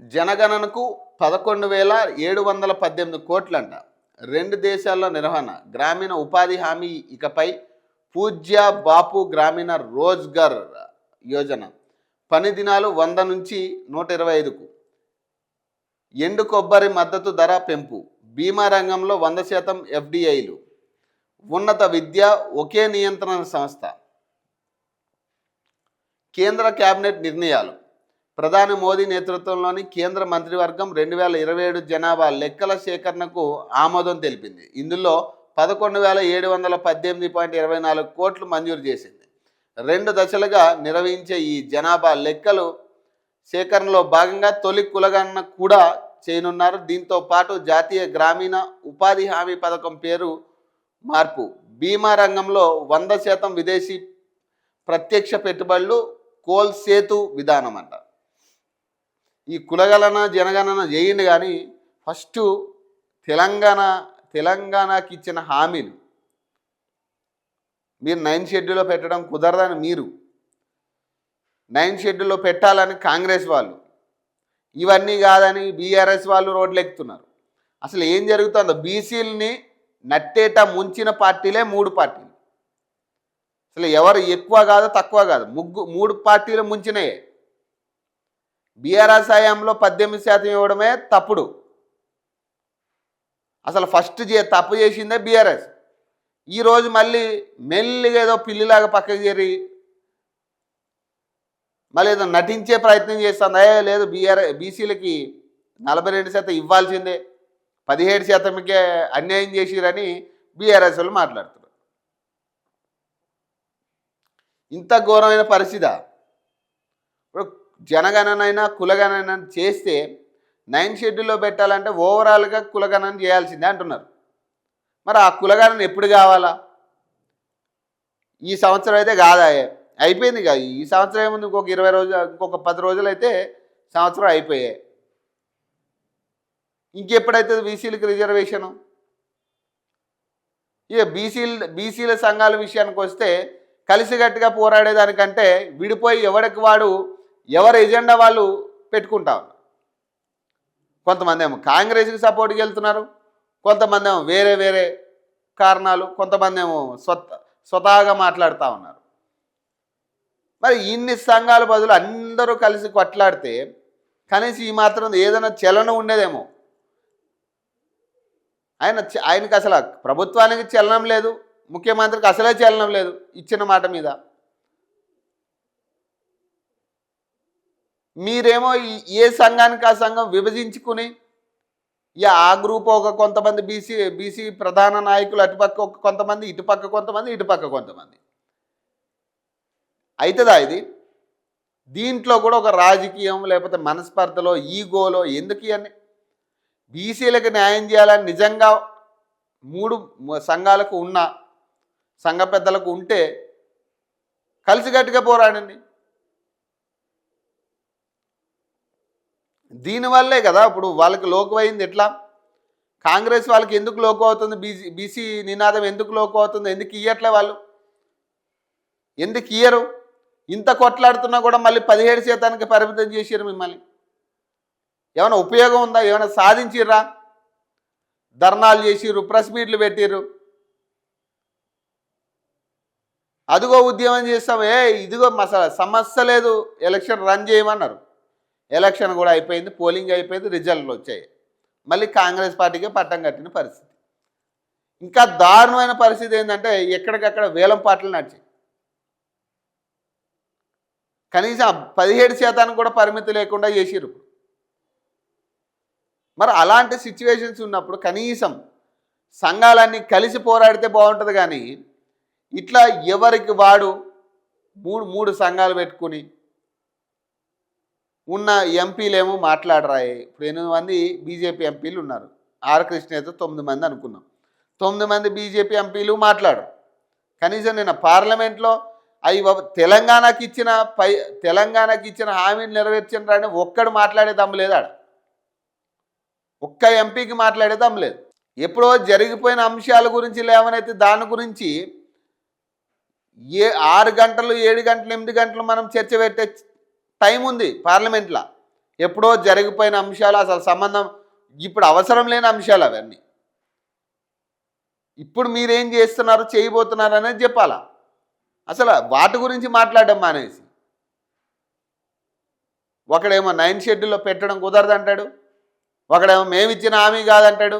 జనగణనకు పదకొండు వేల ఏడు వందల పద్దెనిమిది కోట్లంట. రెండు దేశాల్లో నిర్వహణ గ్రామీణ ఉపాధి హామీ ఇకపై పూజ్య బాపు గ్రామీణ రోజ్గర్ యోజన. పని దినాలు వంద నుంచి నూట ఇరవై ఐదుకు. ఎండు కొబ్బరి మద్దతు ధర పెంపు. బీమా రంగంలో వంద శాతం ఎఫ్డిఐలు. ఉన్నత విద్య ఒకే నియంత్రణ సంస్థ. కేంద్ర కేబినెట్ నిర్ణయాలు. ప్రధాని మోదీ నేతృత్వంలోని కేంద్ర మంత్రివర్గం రెండు వేల ఇరవై ఏడు జనాభా లెక్కల సేకరణకు ఆమోదం తెలిపింది. ఇందులో పదకొండు వేల ఏడు వందల పద్దెనిమిది పాయింట్ ఇరవై నాలుగు కోట్లు మంజూరు చేసింది. రెండు దశలుగా నిర్వహించే ఈ జనాభా లెక్కలు సేకరణలో భాగంగా తొలి కులగణన కూడా చేయనున్నారు. దీంతో పాటు జాతీయ గ్రామీణ ఉపాధి హామీ పథకం పేరు మార్పు. బీమా రంగంలో వంద శాతం విదేశీ ప్రత్యక్ష పెట్టుబడులు కోల్ సేతు విధానం అంటారు ఈ కులగణన జనగణన చేయండి కానీ ఫస్ట్ తెలంగాణ తెలంగాణకి ఇచ్చిన హామీలు. మీరు నైన్ షెడ్యూల్లో పెట్టడం కుదరదని మీరు. నైన్ షెడ్యూల్లో పెట్టాలని కాంగ్రెస్ వాళ్ళు. ఇవన్నీ కాదని బీఆర్ఎస్ వాళ్ళు రోడ్లు ఎక్కుతున్నారు అసలు ఏం జరుగుతుందో? బీసీలని నట్టేట ముంచిన పార్టీలే మూడు పార్టీలు. అసలు ఎవరు ఎక్కువ కాదు తక్కువ కాదు. ముగ్గు మూడు పార్టీలు ముంచినయే. బీఆర్ఎస్ హయాంలో పద్దెనిమిది శాతం ఇవ్వడమే తప్పుడు. అసలు ఫస్ట్ చే తప్పు చేసిందే బీఆర్ఎస్. ఈరోజు మళ్ళీ మెల్లిగా ఏదో పిల్లిలాగా పక్కకి చేరి మళ్ళీ ఏదో నటించే ప్రయత్నం చేస్తుంది? లేదు బీఆర్ బీసీలకి నలభై రెండు శాతం ఇవ్వాల్సిందే. పదిహేడు శాతంకే అన్యాయం చేసిరని బీఆర్ఎస్ వాళ్ళు మాట్లాడుతున్నారు. ఇంత ఘోరమైన పరిస్థితి? జనగణనైనా కులగణన చేస్తే నైన్ షెడ్యూల్లో పెట్టాలంటే ఓవరాల్గా కులగణన చేయాల్సిందే అంటున్నారు. మరి ఆ కులగణన ఎప్పుడు కావాలా? ఈ సంవత్సరం అయితే కాదాయే అయిపోయింది కాదు. ఈ సంవత్సరం ఏముంది? ఇంకొక ఇరవై రోజులు ఇంకొక పది రోజులు అయితే సంవత్సరం అయిపోయాయి. ఇంకెప్పుడైతే బీసీలకు రిజర్వేషను? ఇక బీసీల బీసీల సంఘాల విషయానికి వస్తే కలిసికట్టుగా పోరాడేదానికంటే విడిపోయి ఎవరికి వాడు ఎవరి ఎజెండా వాళ్ళు పెట్టుకుంటా ఉన్నారు. కొంతమంది ఏమో కాంగ్రెస్కి సపోర్ట్కి వెళ్తున్నారు కొంతమంది ఏమో వేరే వేరే కారణాలు కొంతమంది ఏమో స్వత స్వతహాగా మాట్లాడుతూ ఉన్నారు. మరి ఇన్ని సంఘాల బదులు అందరూ కలిసి కొట్లాడితే కనీసం ఈ మాత్రం ఏదైనా చలనం ఉండేదేమో. ఆయన ఆయనకి అసలు ప్రభుత్వానికి చలనం లేదు ముఖ్యమంత్రికి అసలే చలనం లేదు ఇచ్చిన మాట మీద. మీరేమో ఏ సంఘానికి ఆ సంఘం విభజించుకుని ఇక ఆ గ్రూప్ ఒక కొంతమంది బీసీ బీసీ ప్రధాన నాయకులు అటుపక్క ఒక కొంతమంది ఇటుపక్క కొంతమంది ఇటుపక్క కొంతమంది. అవుతుందా ఇది? దీంట్లో కూడా ఒక రాజకీయం లేకపోతే మనస్పర్ధలో ఈగోలో ఎందుకు ఇవన్నీ? బీసీలకు న్యాయం చేయాలని నిజంగా మూడు సంఘాలకు ఉన్న సంఘ పెద్దలకు ఉంటే కలిసికట్టుగా పోరాడండి. దీనివల్లే కదా ఇప్పుడు వాళ్ళకి లోకు అయింది ఎట్లా? కాంగ్రెస్ వాళ్ళకి ఎందుకు లోకు అవుతుంది బీసీ బీసీ నినాదం ఎందుకు లోకు అవుతుంది ఎందుకు ఇయ్యట్లే వాళ్ళు? ఎందుకు ఇయ్యరు? ఇంత కొట్లాడుతున్నా కూడా మళ్ళీ పదిహేడు శాతానికి పరిమితం చేసారు మిమ్మల్ని. ఏమైనా ఉపయోగం ఉందా? ఏమైనా సాధించిర్రా? ధర్నాలు చేసిర్రు ప్రెస్ మీట్లు పెట్టిర్రు. అదిగో ఉద్యమం చేస్తాం ఏ ఇదిగో మస సమస్య లేదు. ఎలక్షన్ రన్ చేయమన్నారు. ఎలక్షన్ కూడా అయిపోయింది పోలింగ్ అయిపోయింది రిజల్ట్లు వచ్చాయి. మళ్ళీ కాంగ్రెస్ పార్టీకి పట్టం కట్టిన పరిస్థితి. ఇంకా దారుణమైన పరిస్థితి ఏంటంటే ఎక్కడికక్కడ వేలం పాటలు నడిచాయి. కనీసం పదిహేడు శాతానికి కూడా పరిమితి లేకుండా చేసిరు మరి అలాంటి సిచ్యువేషన్స్ ఉన్నప్పుడు కనీసం సంఘాలన్నీ కలిసి పోరాడితే బాగుంటుంది కానీ ఇట్లా ఎవరికి వాడు? మూడు మూడు సంఘాలు పెట్టుకుని ఉన్న ఎంపీలేమో మాట్లాడరాయి. ఇప్పుడు ఎనిమిది మంది బీజేపీ ఎంపీలు ఉన్నారు. ఆర్ కృష్ణతో తొమ్మిది మంది అనుకున్నాం. తొమ్మిది మంది బీజేపీ ఎంపీలు మాట్లాడరు. కనీసం నేను పార్లమెంట్లో అవి తెలంగాణకి ఇచ్చిన పై తెలంగాణకి ఇచ్చిన హామీని నెరవేర్చినరాని ఒక్కడు మాట్లాడే దమ్ము లేదు ఆడ. ఒక్క ఎంపీకి మాట్లాడే దమ్ము లేదు. ఎప్పుడో జరిగిపోయిన అంశాల గురించి లేవనైతే దాని గురించి ఏ ఆరు గంటలు ఏడు గంటలు ఎనిమిది గంటలు మనం చర్చ పెట్టే టైం ఉంది పార్లమెంట్లో. ఎప్పుడో జరిగిపోయిన అంశాలు అసలు సంబంధం ఇప్పుడు అవసరం లేని అంశాలు అవన్నీ. ఇప్పుడు మీరేం చేస్తున్నారు చేయబోతున్నారు అనేది చెప్పాలా? అసలు వాటి గురించి మాట్లాడడం మానేసి. ఒకడేమో నైన్ షెడ్యూల్లో పెట్టడం కుదరదు అంటాడు ఒకడేమో మేము ఇచ్చిన హామీ కాదంటాడు.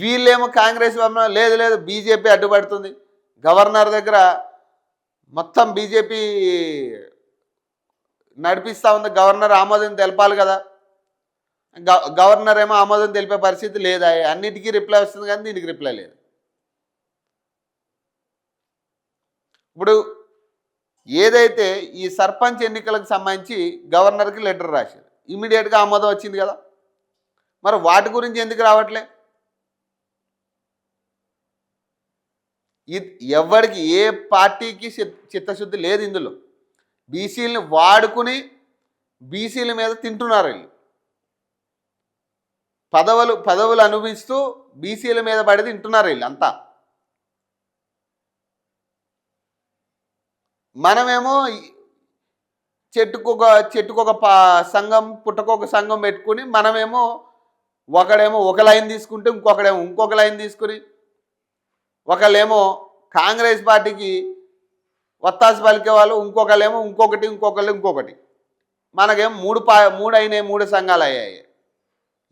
వీళ్ళేమో కాంగ్రెస్ లేదు లేదు బీజేపీ అడ్డుపడుతుంది. గవర్నర్ దగ్గర మొత్తం బీజేపీ నడిపిస్తూ ఉంది. గవర్నర్ ఆమోదం తెలపాలి కదా. గవర్నర్ ఏమో ఆమోదం తెలిపే పరిస్థితి లేదా. అన్నిటికీ రిప్లై వస్తుంది కానీ దీనికి రిప్లై లేదు. ఇప్పుడు ఏదైతే ఈ సర్పంచ్ ఎన్నికలకు సంబంధించి గవర్నర్కి లెటర్ రాశారు. ఇమీడియట్గా ఆమోదం వచ్చింది కదా. మరి వాటి గురించి ఎందుకు రావట్లే ఇది ఎవరికి ఏ పార్టీకి చిత్తశుద్ధి లేదు ఇందులో. బీసీలని వాడుకుని బీసీల మీద తింటున్నారు వీళ్ళు. పదవులు పదవులు అనుభవిస్తూ బీసీల మీద పడి తింటున్నారు వీళ్ళు అంతా. మనమేమో చెట్టుకొక చెట్టుకొక పా సంఘం పుట్టకొక సంఘం పెట్టుకుని మనమేమో ఒకడేమో ఒక లైన్ తీసుకుంటే ఇంకొకడేమో ఇంకొక లైన్ తీసుకుని ఒకళ్ళేమో కాంగ్రెస్ పార్టీకి వత్తాసు పలికే వాళ్ళు ఇంకొకళ్ళేమో ఇంకొకటి ఇంకొకళ్ళు ఇంకొకటి. మనకేం మూడు పా మూడు అయినాయి మూడు సంఘాలు అయ్యాయి.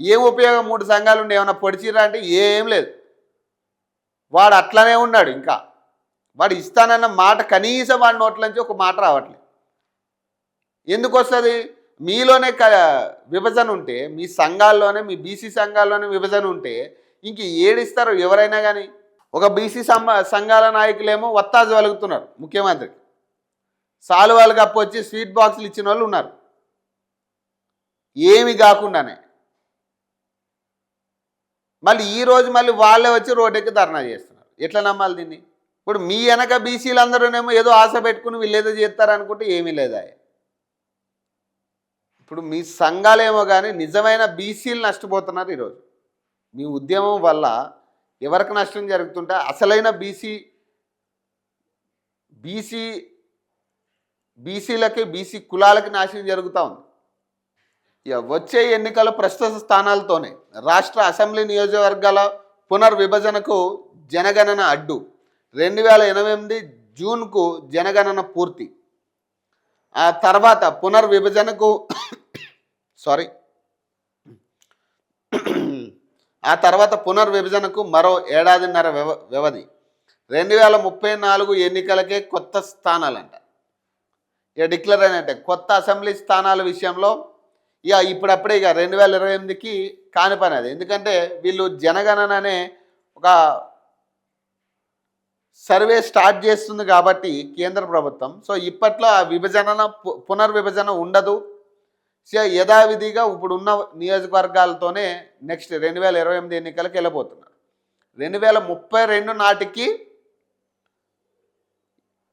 ఏం ఉపయోగం మూడు సంఘాలు ఉండి? ఏమైనా పొడిచిరా అంటే ఏం లేదు. వాడు అట్లనే ఉన్నాడు ఇంకా. వాడు ఇస్తానన్న మాట కనీసం వాడి నోట్ల నుంచి ఒక మాట రావట్లేదు ఎందుకు వస్తుంది? మీలోనే క విభజన ఉంటే మీ సంఘాల్లోనే మీ బీసీ సంఘాల్లోనే విభజన ఉంటే ఇంక ఏడిస్తారు ఎవరైనా కానీ ఒక బీసీ సంఘాల నాయకులేమో వత్తాజు వెలుగుతున్నారు ముఖ్యమంత్రికి. సాలువాలు కప్పొచ్చి స్వీట్ బాక్సులు ఇచ్చిన వాళ్ళు ఉన్నారు. ఏమి కాకుండానే. మళ్ళీ ఈరోజు మళ్ళీ వాళ్ళే వచ్చి రోడ్డెక్కి ధర్నా చేస్తున్నారు. ఎట్లా నమ్మాలి దీన్ని? ఇప్పుడు మీ వెనక బీసీలు అందరూనేమో ఏదో ఆశ పెట్టుకుని వీళ్ళు ఏదో చేస్తారనుకుంటే ఏమీ లేదా ఇప్పుడు మీ సంఘాలేమో కానీ నిజమైన బీసీలు నష్టపోతున్నారు ఈరోజు. మీ ఉద్యమం వల్ల ఎవరికి నష్టం జరుగుతుంటే అసలైన బీసీ బీసీ బీసీలకి బీసీ కులాలకి నాశనం జరుగుతూ ఉంది. ఇక వచ్చే ఎన్నికల ప్రస్తుత స్థానాలతోనే రాష్ట్ర అసెంబ్లీ నియోజకవర్గాల పునర్విభజనకు జనగణన అడ్డు. రెండు వేల ఎనిమిది జూన్కు జనగణన పూర్తి. ఆ తర్వాత పునర్విభజనకు సారీ ఆ తర్వాత పునర్విభజనకు మరో ఏడాదిన్నర వ్యవ వ్యవధి. రెండు వేల ముప్పై నాలుగు ఎన్నికలకే కొత్త స్థానాలంట. ఇక డిక్లేర్ అయినట్టే కొత్త అసెంబ్లీ స్థానాల విషయంలో ఇక ఇప్పుడప్పుడే ఇక రెండు వేల ఇరవై ఎనిమిదికి కాని పని అది. ఎందుకంటే వీళ్ళు జనగణన అనే ఒక సర్వే స్టార్ట్ చేస్తుంది కాబట్టి కేంద్ర ప్రభుత్వం. సో ఇప్పట్లో ఆ విభజన పునర్విభజన ఉండదు. యథావిధిగా ఇప్పుడు ఉన్న నియోజకవర్గాలతోనే నెక్స్ట్ రెండు వేల ఇరవై ఎనిమిది ఎన్నికలకు వెళ్ళబోతున్నారు. రెండు వేల ముప్పై రెండు నాటికి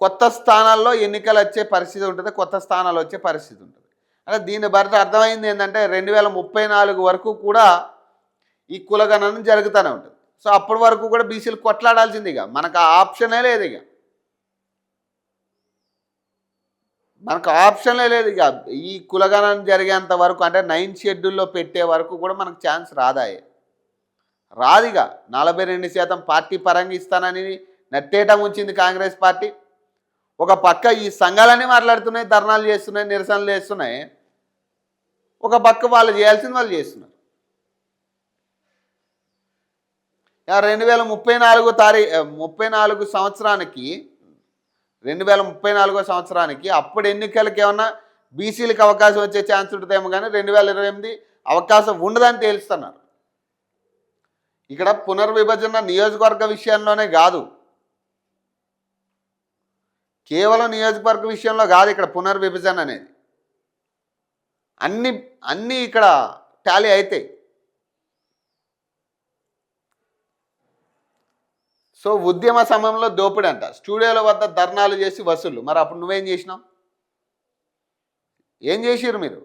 కొత్త స్థానాల్లో ఎన్నికలు వచ్చే పరిస్థితి ఉంటుంది కొత్త స్థానాలు వచ్చే పరిస్థితి ఉంటుంది. అంటే దీని భర్త అర్థమైంది ఏంటంటే రెండు వేల ముప్పై నాలుగు వరకు కూడా ఈ కులగణన జరుగుతూనే ఉంటుంది. సో అప్పటి వరకు కూడా బీసీలు కొట్లాడాల్సింది ఇక. మనకు ఆ ఆప్షనే లేదు ఇక. మనకు ఆప్షన్లే లేదు ఇక. ఈ కులగణన జరిగేంత వరకు అంటే నైన్ షెడ్యూల్లో పెట్టే వరకు కూడా మనకు ఛాన్స్ రాదాయే. రాదిగా నలభై రెండు శాతం పార్టీ పరంగా ఇస్తానని నట్టేటం ఉంచింది కాంగ్రెస్ పార్టీ. ఒక పక్క ఈ సంఘాలన్నీ మాట్లాడుతున్నాయి ధర్నాలు చేస్తున్నాయి నిరసనలు చేస్తున్నాయి. ఒక పక్క వాళ్ళు చేయాల్సింది వాళ్ళు చేస్తున్నారు. రెండు వేల ముప్పై నాలుగో తారీ ముప్పై నాలుగు సంవత్సరానికి రెండు వేల ముప్పై నాలుగో సంవత్సరానికి అప్పుడు ఎన్నికలకి ఏమన్నా బీసీలకు అవకాశం వచ్చే ఛాన్స్ ఉంటుందేమో కానీ రెండు వేల ఇరవై ఎనిమిది అవకాశం ఉండదని తేలుస్తున్నారు. ఇక్కడ పునర్విభజన నియోజకవర్గ విషయంలోనే కాదు. కేవలం నియోజకవర్గ విషయంలో కాదు ఇక్కడ పునర్విభజన అనేది. అన్ని అన్నీ ఇక్కడ టాలీ అవుతాయి సో ఉద్యమ సమయంలో దోపిడీ అంట స్టూడియోల వద్ద ధర్నాలు చేసి వసూలు మరి అప్పుడు నువ్వేం చేసినావు? ఏం చేసిరు మీరు?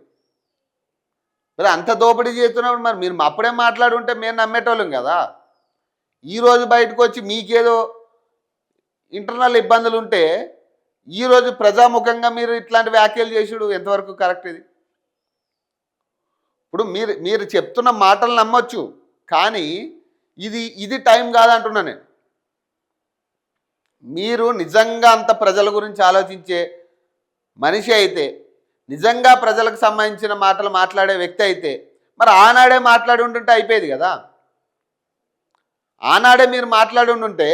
మరి అంత దోపిడీ చేస్తున్నప్పుడు మరి మీరు అప్పుడే మాట్లాడుంటే మేము నమ్మేటోళ్ళం కదా. ఈరోజు బయటకు వచ్చి మీకేదో ఇంటర్నల్ ఇబ్బందులు ఉంటే ఈరోజు ప్రజాముఖంగా మీరు ఇట్లాంటి వ్యాఖ్యలు చేసుడు ఎంతవరకు కరెక్ట్ ఇది? ఇప్పుడు మీరు మీరు చెప్తున్న మాటలు నమ్మొచ్చు. కానీ ఇది ఇది టైం కాదంటున్నా నేను. మీరు నిజంగా అంత ప్రజల గురించి ఆలోచించే మనిషి అయితే నిజంగా ప్రజలకు సంబంధించిన మాటలు మాట్లాడే వ్యక్తి అయితే మరి ఆనాడే మాట్లాడి ఉంటుంటే అయిపోయేది కదా. ఆనాడే మీరు మాట్లాడి ఉంటుంటే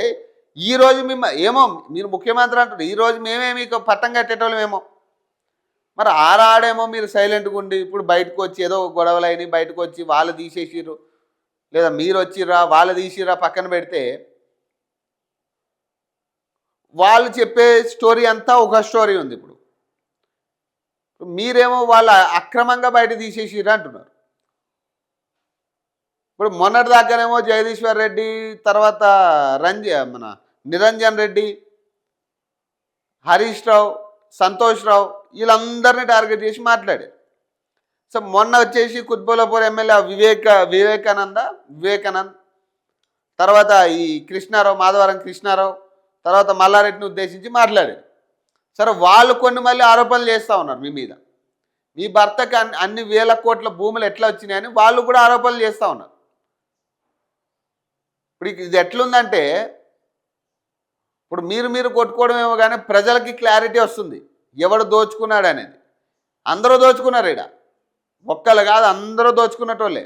ఈరోజు మేము ఏమో మీరు ముఖ్యమంత్రి అంటారు ఈరోజు మేమే మీకు పట్టం కట్టేటోళ్ళమేమో మరి ఆరాడేమో మీరు సైలెంట్గా ఉండి ఇప్పుడు బయటకు వచ్చి ఏదో గొడవలు అయినాయి బయటకు వచ్చి వాళ్ళు తీసేసిర్రు లేదా మీరు వచ్చిర్రా వాళ్ళు తీసిర్రా పక్కన పెడితే వాళ్ళు చెప్పే స్టోరీ అంతా ఒక స్టోరీ ఉంది ఇప్పుడు. మీరేమో వాళ్ళ అక్రమంగా బయట తీసేసిర్రు అంటున్నారు. ఇప్పుడు మొన్నటి దాకానేమో జగదీశ్వర్ రెడ్డి తర్వాత రంజ మన నిరంజన్ రెడ్డి హరీష్ రావు సంతోష్ రావు వీళ్ళందరినీ టార్గెట్ చేసి మాట్లాడారు. సో మొన్న వచ్చేసి కుత్బోలాపూర్ ఎమ్మెల్యే వివేక వివేకానంద వివేకానంద్ తర్వాత ఈ కృష్ణారావు మాధవరం కృష్ణారావు తర్వాత మల్లారెడ్డిని ఉద్దేశించి మాట్లాడారు. సరే వాళ్ళు కొన్ని మళ్ళీ ఆరోపణలు చేస్తూ ఉన్నారు మీ మీద. మీ భర్తకి అన్ని అన్ని వేల కోట్ల భూములు ఎట్లా వచ్చినాయని వాళ్ళు కూడా ఆరోపణలు చేస్తూ ఉన్నారు. ఇప్పుడు ఇది ఎట్లుందంటే ఇప్పుడు మీరు మీరు కొట్టుకోవడమేమో కానీ ప్రజలకి క్లారిటీ వస్తుంది. ఎవడు దోచుకున్నాడు అనేది. అందరూ దోచుకున్నారు ఈడ. ఒక్కలు కాదు అందరూ దోచుకున్నటోళ్ళే.